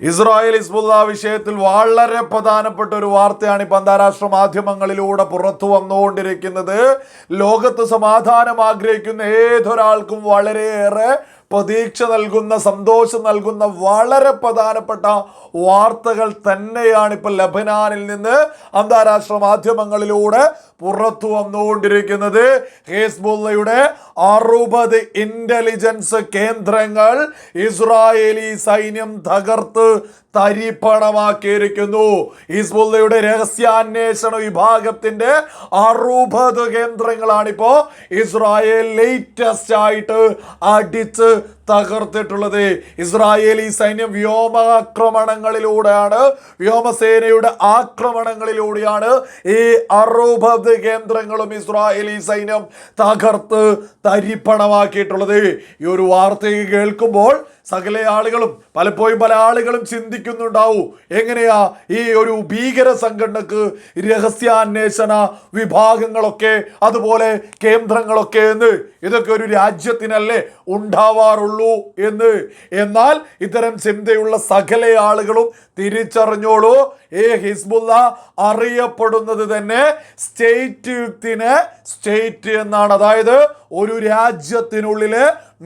Israel Hezbollah വിഷയത്തിൽ വളരെ പ്രധാനപ്പെട്ട ഒരു വാർത്തയാണ് ഇപ്പൊ അന്താരാഷ്ട്ര മാധ്യമങ്ങളിലൂടെ പുറത്തു വന്നുകൊണ്ടിരിക്കുന്നത്. ലോകത്ത് സമാധാനം ആഗ്രഹിക്കുന്ന ഏതൊരാൾക്കും വളരെയേറെ പ്രതീക്ഷ നൽകുന്ന സന്തോഷം നൽകുന്ന വളരെ പ്രധാനപ്പെട്ട വാർത്തകൾ തന്നെയാണ് ഇപ്പൊ ലബനാനിൽ നിന്ന് അന്താരാഷ്ട്ര മാധ്യമങ്ങളിലൂടെ പുറത്തു വന്നുകൊണ്ടിരിക്കുന്നത്. ഹേസ്ബുള്ളയുടെ അറുപത് ഇന്റലിജൻസ് കേന്ദ്രങ്ങൾ ഇസ്രായേലി സൈന്യം തകർത്ത് തരിപ്പണമാക്കിയിരിക്കുന്നു. ഹിസ്ബുള്ളയുടെ രഹസ്യാന്വേഷണ വിഭാഗത്തിന്റെ അറുപത് കേന്ദ്രങ്ങളാണിപ്പോ ഇസ്രായേൽ ലേറ്റസ്റ്റ് ആയിട്ട് അടിച്ച് തകർത്തിട്ടുള്ളത്. ഇസ്രായേലി സൈന്യം വ്യോമാക്രമണങ്ങളിലൂടെയാണ് വ്യോമസേനയുടെ ആക്രമണങ്ങളിലൂടെയാണ് ഈ അറുപത് കേന്ദ്രങ്ങളും ഇസ്രായേലി സൈന്യം തകർത്ത് തരിപ്പണമാക്കിയിട്ടുള്ളത്. ഈ ഒരു വാർത്ത കേൾക്കുമ്പോൾ സകല ആളുകളും പലപ്പോഴും പല ആളുകളും ചിന്തിക്കുന്നുണ്ടാവും എങ്ങനെയാ ഈ ഒരു ഭീകര സംഘടനക്ക് രഹസ്യാന്വേഷണ വിഭാഗങ്ങളൊക്കെ അതുപോലെ കേന്ദ്രങ്ങളൊക്കെ എന്ന് ഇതൊക്കെ ഒരു രാജ്യത്തിനല്ലേ ഉണ്ടാവാറുള്ളൂ എന്ന്. എന്നാൽ ഇത്തരം ചിന്തയുള്ള സകല ആളുകളും തിരിച്ചറിഞ്ഞോളൂ. ഏ ഹിസ്ബുല്ല അറിയപ്പെടുന്നത് തന്നെ സ്റ്റേറ്റ് യുക്തിന് സ്റ്റേറ്റ് എന്നാണ്. അതായത് ഒരു രാജ്യത്തിനുള്ളിൽ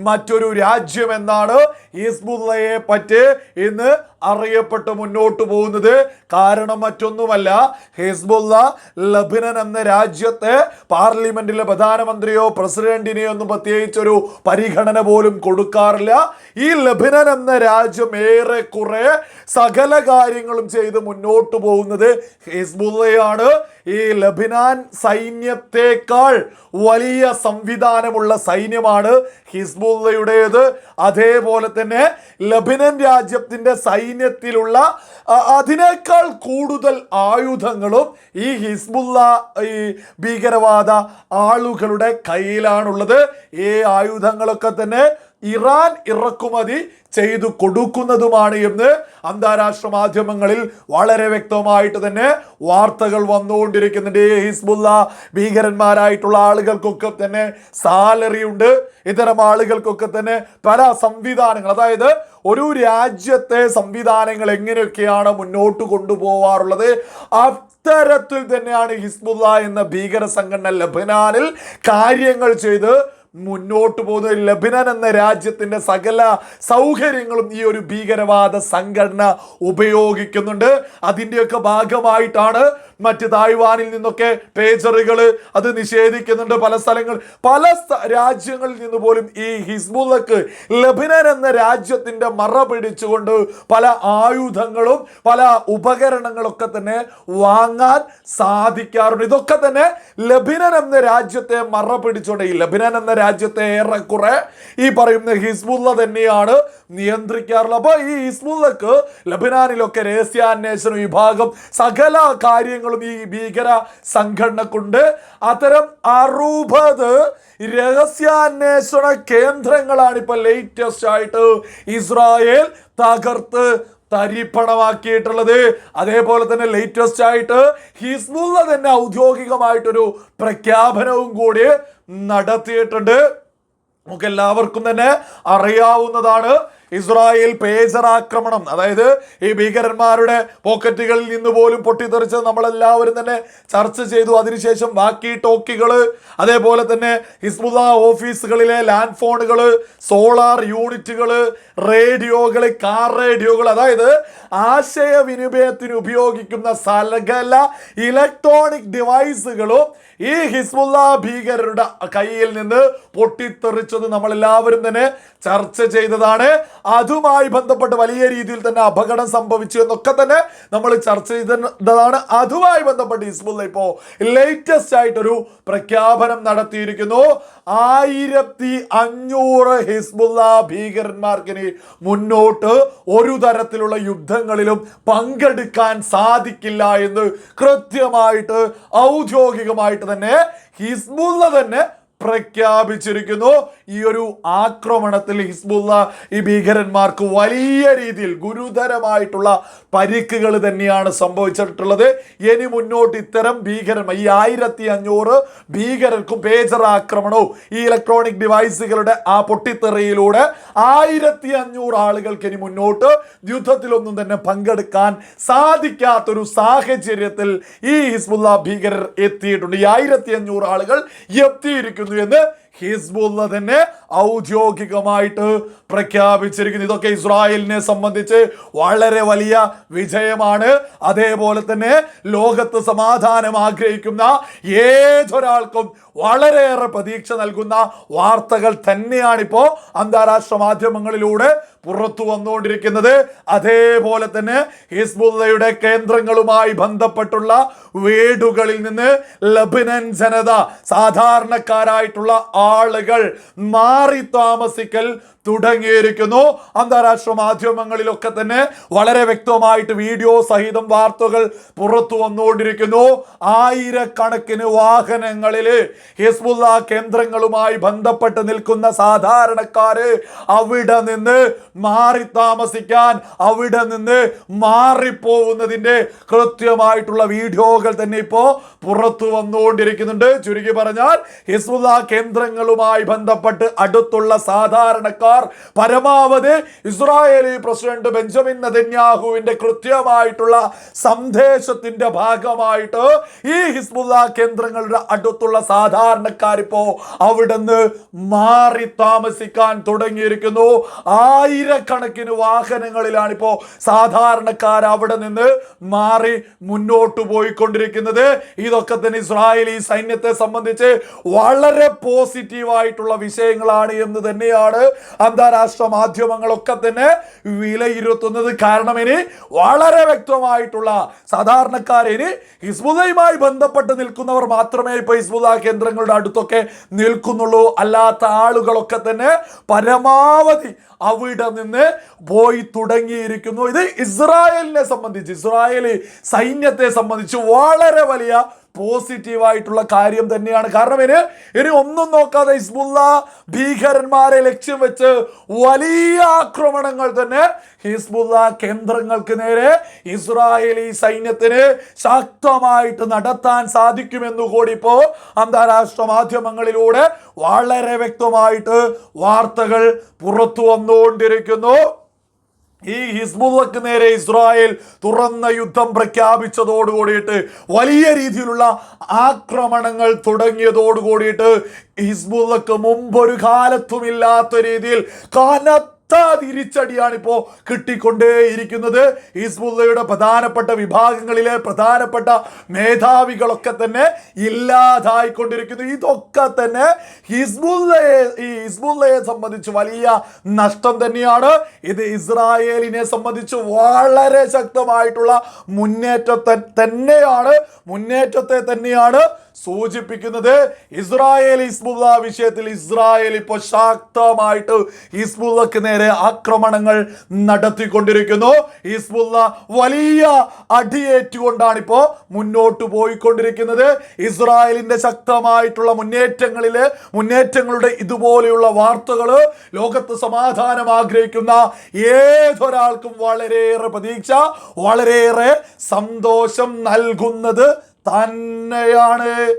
മറ്റൊരു രാജ്യം എന്നാണ് ഹിസ്ബുല്ലയെ പറ്റി ഇന്ന് അറിയപ്പെട്ട് മുന്നോട്ട് പോകുന്നത് കാരണം മറ്റൊന്നുമല്ല ഹിസ്ബുല്ല ലബിനൻ എന്ന രാജ്യത്തെ പാർലമെന്റിലെ പ്രധാനമന്ത്രിയോ പ്രസിഡന്റിനെയോ ഒന്നും പ്രത്യേകിച്ചൊരു പരിഗണന പോലും കൊടുക്കാറില്ല. ഈ ലബിനൻ എന്ന രാജ്യം ഏറെക്കുറെ സകല കാര്യങ്ങളും ചെയ്ത് മുന്നോട്ട് പോകുന്നത് ഹിസ്ബുല്ലയാണ് ഈ ലബിനാൻ സൈന്യത്തെക്കാൾ വലിയ സംവിധാനമുള്ള സൈന്യമാണ് ഹിസ്ബുള്ളയുടേത്. അതേപോലെ തന്നെ ലബിനൻ രാജ്യത്തിന്റെ സൈന്യത്തിലുള്ള അതിനേക്കാൾ കൂടുതൽ ആയുധങ്ങളും ഈ ഹിസ്ബുള്ള ഈ ഭീകരവാദ ആളുകളുടെ കയ്യിലാണുള്ളത്. ഈ ആയുധങ്ങളൊക്കെ തന്നെ ഇറാൻ ഇറക്കുമതി ചെയ്തു കൊടുക്കുന്നതുമാണ് എന്ന് അന്താരാഷ്ട്ര മാധ്യമങ്ങളിൽ വളരെ വ്യക്തമായിട്ട് തന്നെ വാർത്തകൾ വന്നുകൊണ്ടിരിക്കുന്നുണ്ട്. ഹിസ്ബുല്ല ഭീകരന്മാരായിട്ടുള്ള ആളുകൾക്കൊക്കെ തന്നെ സാലറി ഉണ്ട്. ഇത്തരം ആളുകൾക്കൊക്കെ തന്നെ പല സംവിധാനങ്ങൾ അതായത് ഒരു രാജ്യത്തെ സംവിധാനങ്ങൾ എങ്ങനെയൊക്കെയാണ് മുന്നോട്ട് കൊണ്ടുപോവാറുള്ളത് അത്തരത്തിൽ തന്നെയാണ് ഹിസ്ബുല്ല എന്ന ഭീകര സംഘടന ലബനാനിൽ കാര്യങ്ങൾ ചെയ്ത് മുന്നോട്ട് പോകുന്ന ലബനൻ എന്ന രാജ്യത്തിന്റെ സകല സൗകര്യങ്ങളും ഈ ഒരു ഭീകരവാദ സംഘടന ഉപയോഗിക്കുന്നുണ്ട്. അതിന്റെയൊക്കെ ഭാഗമായിട്ടാണ് മറ്റ് തായ്വാനിൽ നിന്നൊക്കെ പേജറുകൾ അത് നിഷേധിക്കുന്നുണ്ട്. പല സ്ഥലങ്ങൾ പല രാജ്യങ്ങളിൽ നിന്ന് പോലും ഈ ഹിസ്ബുള്ളക്ക് ലബിനൻ എന്ന രാജ്യത്തിന്റെ മറ പിടിച്ചുകൊണ്ട് പല ആയുധങ്ങളും പല ഉപകരണങ്ങളൊക്കെ തന്നെ വാങ്ങാൻ സാധിക്കാറുണ്ട്. ഇതൊക്കെ തന്നെ ലബിനൻ എന്ന രാജ്യത്തെ മറ പിടിച്ചുകൊണ്ട് ഈ ലബിനൻ എന്ന രാജ്യത്തെ ഏറെക്കുറെ ഈ പറയുന്ന ഹിസ്ബുള്ള തന്നെയാണ് നിയന്ത്രിക്കാറുള്ളത്. അപ്പോൾ ഈ ഹിസ്ബുള്ളക്ക് ലബിനാനിലൊക്കെ രഹസ്യാന്വേഷണ വിഭാഗം സകല കാര്യങ്ങളും ഈ ഭീകര സംഘടനക്കുണ്ട് അത്തരം അറുപത് രഹസ്യാന്വേഷണ കേന്ദ്രങ്ങളാണ് ഇപ്പൊ ലേറ്റസ്റ്റ് ആയിട്ട് ഇസ്രായേൽ തകർത്ത് തരിപ്പണമാക്കിയിട്ടുള്ളത്. അതേപോലെ തന്നെ ലേറ്റസ്റ്റ് ആയിട്ട് ഹിസ്ബുള്ള തന്നെ ഔദ്യോഗികമായിട്ടൊരു പ്രഖ്യാപനവും കൂടി നടത്തിയിട്ടുണ്ട്. നമുക്ക് എല്ലാവർക്കും തന്നെ അറിയാവുന്നതാണ്. ഇസ്രായേൽ പേജർ ആക്രമണം അതായത് ഈ ഭീകരന്മാരുടെ പോക്കറ്റുകളിൽ നിന്ന് പോലും പൊട്ടിത്തെറിച്ച് നമ്മളെല്ലാവരും തന്നെ ചർച്ച ചെയ്തു. അതിനുശേഷം ബാക്കി ടോക്കികൾ അതേപോലെ തന്നെ ഹിസ്ബുദ ഓഫീസുകളിലെ ലാൻഡ് ഫോണുകൾ സോളാർ യൂണിറ്റുകൾ റേഡിയോകൾ കാർ റേഡിയോകൾ അതായത് ആശയവിനിമയത്തിന് ഉപയോഗിക്കുന്ന സകല ഇലക്ട്രോണിക് ഡിവൈസുകളും ഈ ഹിസ്ബുല്ല ഭീകരരുടെ കയ്യിൽ നിന്ന് പൊട്ടിത്തെറിച്ചത് നമ്മളെല്ലാവരും തന്നെ ചർച്ച ചെയ്തതാണ്. അതുമായി ബന്ധപ്പെട്ട് വലിയ രീതിയിൽ തന്നെ അപകടം സംഭവിച്ചു എന്നൊക്കെ തന്നെ നമ്മൾ ചർച്ച ചെയ്തതാണ് അതുമായി ബന്ധപ്പെട്ട് ഹിസ്ബുല്ല ഇപ്പോ ലേറ്റസ്റ്റ് ആയിട്ടൊരു പ്രഖ്യാപനം നടത്തിയിരിക്കുന്നു. ആയിരത്തി അഞ്ഞൂറ് ഹിസ്ബുല്ല ഭീകരന്മാർക്കിനി മുന്നോട്ട് ഒരു തരത്തിലുള്ള യുദ്ധങ്ങളിലും പങ്കെടുക്കാൻ സാധിക്കില്ല എന്ന് കൃത്യമായിട്ട് ഔദ്യോഗികമായിട്ട് തന്നെ ഹിസ്ബുല്ല തന്നെ പ്രഖ്യാപിച്ചിരിക്കുന്നു. ഈ ഒരു ആക്രമണത്തിൽ ഹിസ്ബുള്ള ഈ ഭീകരന്മാർക്ക് വലിയ രീതിയിൽ ഗുരുതരമായിട്ടുള്ള പരിക്കുകൾ തന്നെയാണ് സംഭവിച്ചിട്ടുള്ളത്. ഇനി മുന്നോട്ട് ഇത്തരം ഭീകരൻ ഈ ആയിരത്തി അഞ്ഞൂറ് ഭീകരർക്കും പേജർ ആക്രമണവും ഈ ഇലക്ട്രോണിക് ഡിവൈസുകളുടെ ആ പൊട്ടിത്തെറിയിലൂടെ ആയിരത്തി അഞ്ഞൂറ് ആളുകൾക്ക് ഇനി മുന്നോട്ട് യുദ്ധത്തിലൊന്നും തന്നെ പങ്കെടുക്കാൻ സാധിക്കാത്തൊരു സാഹചര്യത്തിൽ ഈ ഹിസ്ബുള്ള ഭീകരർ എത്തിയിട്ടുണ്ട്. ഈ ആയിരത്തി അഞ്ഞൂറ് ആളുകൾ എത്തിയിരിക്കുന്നു. എന്ന് ഹിസ്ബുള്ള തന്നെ ഔദ്യോഗികമായിട്ട് പ്രഖ്യാപിച്ചിരിക്കുന്നു. ഇതൊക്കെ ഇസ്രായേലിനെ സംബന്ധിച്ച് വളരെ വലിയ വിജയമാണ്. അതേപോലെ തന്നെ ലോകത്ത് സമാധാനം ആഗ്രഹിക്കുന്ന ഏതൊരാൾക്കും വളരെയേറെ പ്രതീക്ഷ നൽകുന്ന വാർത്തകൾ തന്നെയാണിപ്പോ അന്താരാഷ്ട്ര മാധ്യമങ്ങളിലൂടെ പുറത്തു വന്നുകൊണ്ടിരിക്കുന്നത്. അതേപോലെ തന്നെ ഹിസ്ബുള്ളയുടെ കേന്ദ്രങ്ങളുമായി ബന്ധപ്പെട്ടുള്ള വീടുകളിൽ നിന്ന് ലബിനൻ ജനത സാധാരണക്കാരായിട്ടുള്ള ആളുകൾ മാറി താമസിക്കൽ തുടങ്ങിയിരിക്കുന്നു. അന്താരാഷ്ട്ര മാധ്യമങ്ങളിലൊക്കെ തന്നെ വളരെ വ്യക്തമായിട്ട് വീഡിയോ സഹിതം വാർത്തകൾ പുറത്തു വന്നുകൊണ്ടിരിക്കുന്നു. ആയിരക്കണക്കിന് വാഹനങ്ങളിൽ ഹിസ്ബുല്ല കേന്ദ്രങ്ങളുമായി ബന്ധപ്പെട്ട് നിൽക്കുന്ന സാധാരണക്കാര് അവിടെ നിന്ന് മാറി താമസിക്കാൻ അവിടെ നിന്ന് മാറിപ്പോകുന്നതിന്റെ കൃത്യമായിട്ടുള്ള വീഡിയോകൾ തന്നെ ഇപ്പോ പുറത്തു വന്നുകൊണ്ടിരിക്കുന്നുണ്ട്. ചുരുക്കി പറഞ്ഞാൽ ഹിസ്ബുള്ള കേന്ദ്രങ്ങളുമായി ബന്ധപ്പെട്ട് അടുത്തുള്ള സാധാരണക്കാർ പരമാവധി ഇസ്രായേലി പ്രസിഡന്റ് ബെഞ്ചമിൻ നെതന്യാഹുവിന്റെ കൃത്യമായിട്ടുള്ള സന്ദേശത്തിന്റെ ഭാഗമായിട്ട് ഈ ഹിസ്ബുല്ല കേന്ദ്രങ്ങളുടെ അടുത്തുള്ള സാധാരണക്കാരിപ്പോ അവിടുന്ന് മാറി താമസിക്കാൻ തുടങ്ങിയിരിക്കുന്നു. ആയിരക്കണക്കിന് വാഹനങ്ങളിലാണ് ഇപ്പോ സാധാരണക്കാർ അവിടെ നിന്ന് മാറി മുന്നോട്ട് പോയിക്കൊണ്ടിരിക്കുന്നത്. ഇതൊക്കെ തന്നെ ഇസ്രായേലി സൈന്യത്തെ സംബന്ധിച്ച് വളരെ പോസിറ്റീവായിട്ടുള്ള വിഷയങ്ങളാണ് എന്ന് തന്നെയാണ് അന്താരാഷ്ട്ര മാധ്യമങ്ങളൊക്കെ തന്നെ വിലയിരുത്തുന്നത്. കാരണം ഇനി വളരെ വ്യക്തമായിട്ടുള്ള സാധാരണക്കാരെ ഇനി ഹിസ്ബുദയുമായി ബന്ധപ്പെട്ട് നിൽക്കുന്നവർ മാത്രമേ ഇപ്പൊ ഹിസ്ബുദ കേന്ദ്രങ്ങളുടെ അടുത്തൊക്കെ നിൽക്കുന്നുള്ളൂ. അല്ലാത്ത ആളുകളൊക്കെ തന്നെ പരമാവധി അവിടെ നിന്ന് പോയി തുടങ്ങിയിരിക്കുന്നു. ഇത് ഇസ്രായേലിനെ സംബന്ധിച്ച് ഇസ്രായേലി സൈന്യത്തെ സംബന്ധിച്ച് വളരെ വലിയ പോസിറ്റീവ് ആയിട്ടുള്ള കാര്യം തന്നെയാണ്. കാരണം ഇനി ഇനി ഒന്നും നോക്കാതെ ഹിസ്ബുല്ല ഭീകരന്മാരെ ലക്ഷ്യം വെച്ച് വലിയ ആക്രമണങ്ങൾ തന്നെ ഹിസ്ബുല്ല കേന്ദ്രങ്ങൾക്ക് നേരെ ഇസ്രായേലി സൈന്യത്തിന് ശക്തമായിട്ട് നടത്താൻ സാധിക്കുമെന്നു കൂടി ഇപ്പോൾ അന്താരാഷ്ട്ര മാധ്യമങ്ങളിലൂടെ വളരെ വ്യക്തമായിട്ട് വാർത്തകൾ പുറത്തു വന്നുകൊണ്ടിരിക്കുന്നു. ഈ ഹിസ്ബുള്ളക്ക് നേരെ ഇസ്രായേൽ തുറന്ന യുദ്ധം പ്രഖ്യാപിച്ചതോടുകൂടിയിട്ട് വലിയ രീതിയിലുള്ള ആക്രമണങ്ങൾ തുടങ്ങിയതോടുകൂടിയിട്ട് ഹിസ്ബുള്ളക്ക് മുമ്പൊരു കാലത്തുമില്ലാത്ത രീതിയിൽ കനത്ത തിരിച്ചടിയാണ് ഇപ്പോ കിട്ടിക്കൊണ്ടേയിരിക്കുന്നത്. ഹിസ്ബുള്ളയുടെ പ്രധാനപ്പെട്ട വിഭാഗങ്ങളിലെ പ്രധാനപ്പെട്ട മേധാവികളൊക്കെ തന്നെ ഇല്ലാതായിക്കൊണ്ടിരിക്കുന്നു. ഇതൊക്കെ തന്നെ ഹിസ്ബുള്ളയെ ഈ ഹിസ്ബുള്ളയെ സംബന്ധിച്ച് വലിയ നഷ്ടം തന്നെയാണ്. ഇത് ഇസ്രായേലിനെ സംബന്ധിച്ച് വളരെ ശക്തമായിട്ടുള്ള മുന്നേറ്റത്തെ തന്നെയാണ് മുന്നേറ്റത്തെ തന്നെയാണ് സൂചിപ്പിക്കുന്നത്. ഇസ്രായേൽ ഹിസ്ബുള്ള വിഷയത്തിൽ ഇസ്രായേൽ ഇപ്പോൾ ശക്തമായിട്ട് ഹിസ്ബുള്ളക്ക് നേരെ ആക്രമണങ്ങൾ നടത്തിക്കൊണ്ടിരിക്കുന്നു. ഹിസ്ബുള്ള വലിയ അടിയേറ്റുകൊണ്ടാണ് ഇപ്പോ മുന്നോട്ട് പോയിക്കൊണ്ടിരിക്കുന്നത്. ഇസ്രായേലിന്റെ ശക്തമായിട്ടുള്ള മുന്നേറ്റങ്ങളിൽ മുന്നേറ്റങ്ങളുടെ ഇതുപോലെയുള്ള വാർത്തകൾ ലോകത്ത് സമാധാനം ആഗ്രഹിക്കുന്ന ഏതൊരാൾക്കും വളരെയേറെ പ്രതീക്ഷ വളരെയേറെ സന്തോഷം നൽകുന്നത് തന്നെയാണ്.